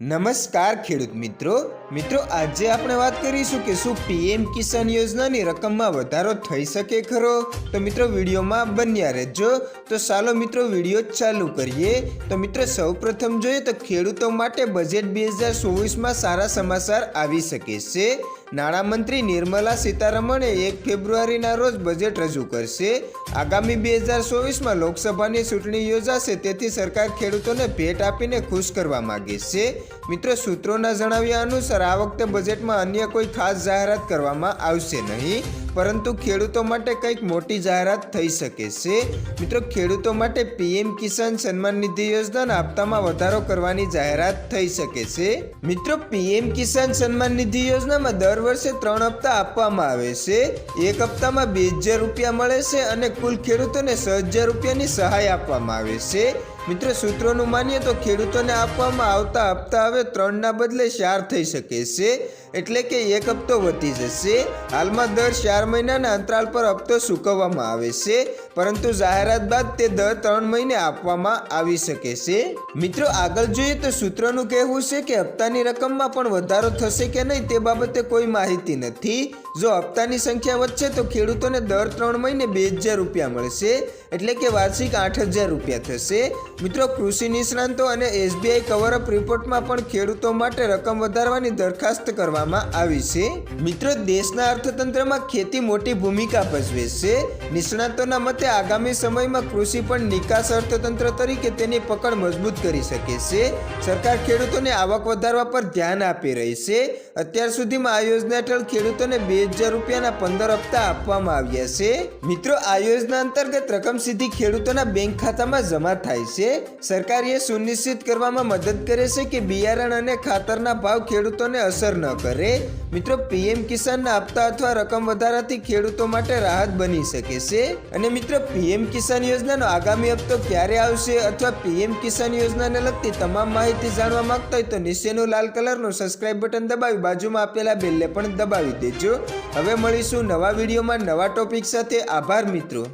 નમસ્કાર ખેડૂત મિત્રો. મિત્રો, આજે આપણે વાત કરીશું કે શું પીએમ કિસાન યોજનાની રકમમાં વધારો થઈ શકે ખરો? તો મિત્રો, વિડીયોમાં બન્યા રહેજો. તો ચાલો મિત્રો, વીડિયો ચાલુ કરીએ. તો મિત્રો, સૌપ્રથમ જોઈએ તો ખેડૂતો માટે બજેટ બે હજાર ચોવીસમાં સારા સમાચાર આવી શકે છે. નાણામંત્રી નિર્મલા સીતારમણે એક ફેબ્રુઆરીના રોજ બજેટ રજૂ કરશે. આગામી બે હજાર ચોવીસમાં લોકસભાની ચૂંટણી યોજાશે, તેથી સરકાર ખેડૂતોને ભેટ આપીને ખુશ કરવા માગે છે. મિત્રો, સૂત્રોના જણાવ્યા અનુસાર આ વખતે બજેટમાં અન્ય કોઈ ખાસ જાહેરાત કરવામાં આવશે નહીં. પરંતુ ખેડૂતો માટે કંઈક મોટી જાહેરાત થઈ શકે છે. મિત્રો, ખેડૂતો માટે પીએમ કિસાન સન્માન નિધિ યોજનાના હપ્તામાં વધારો કરવાની જાહેરાત થઈ શકે છે. મિત્રો, પીએમ કિસાન સન્માન નિધિ યોજનામાં દર વર્ષે ત્રણ હપ્તા આપવામાં આવે છે. એક હપ્તામાં બે હજાર રૂપિયા મળે છે અને કુલ ખેડૂતોને છ હજાર રૂપિયાની સહાય આપવામાં આવે છે. મિત્રો, સૂત્રોનું માનીએ તો ખેડૂતોને આપવામાં આવતા હપ્તા હવે ત્રણના બદલે ચાર થઈ શકે છે. એટલે કે એક હપ્તો વધી જશે. હાલમાં દર ચાર મહિનાના અંતરાલ પર હપ્તો ચૂકવવામાં આવે છે, પરંતુ જાહેરાત બાદ તે દર ત્રણ મહિને આપવામાં આવી શકે છે. મિત્રો, આગળ જોઈએ તો સૂત્રોનું કહેવું છે કે હપ્તાની રકમમાં પણ વધારો થશે કે નહીં તે બાબતે કોઈ માહિતી નથી. જો હપ્તાની સંખ્યા વધશે તો ખેડૂતોને દર ત્રણ મહિને બે હજાર રૂપિયા મળશે, એટલે કે વાર્ષિક આઠ હજાર રૂપિયા થશે. મિત્રો, કૃષિ નિષ્ણાંતો અને એસબીઆઈ કવરઅપ રિપોર્ટમાં પણ ખેડૂતો માટે રકમ વધારવાની દરખાસ્ત કરવામાં આવી છે. મિત્રો, દેશના અર્થતંત્રમાં ખેતી મોટી ભૂમિકા ભજવે છે. નિષ્ણાતોના મતે આગામી સમયમાં કૃષિ પણ નિકાસ અર્થતંત્ર તરીકે તેની પકડ મજબૂત કરી શકે છે. સરકાર ખેડૂતોને આવક વધારવા પર ધ્યાન આપી રહી છે. અત્યાર સુધીમાં આ યોજના હેઠળ ખેડૂતોને બે હજાર રૂપિયાના પંદર હપ્તા આપવામાં આવ્યા છે. મિત્રો, આ યોજના અંતર્ગત રકમ સીધી ખેડૂતોના બેંક ખાતામાં જમા થાય છે. સરકાર એ સુનિશ્ચિત કરવામાં મદદ કરે છે કે બિયારણ અને ખાતરના ભાવ ખેડૂતોને અસર ન કરે. મિત્રો, પીએમ કિસાનના હપ્તા અથવા રકમ વધારાથી ખેડૂતો માટે રાહત બની શકે છે? અને મિત્રો, પીએમ કિસાન યોજનાનો આગામી હપ્તો ક્યારે આવશે અથવા પીએમ કિસાન યોજનાને લગતી તમામ માહિતી જાણવા માંગતા હોય તો નીચેનું લાલ કલરનું સબસ્ક્રાઇબ બટન દબાવી બાજુમાં આપેલા બેલને પણ દબાવી દેજો. હવે મળીશું નવા વિડીયોમાં નવા ટોપિક સાથે. આભાર, મિત્રો.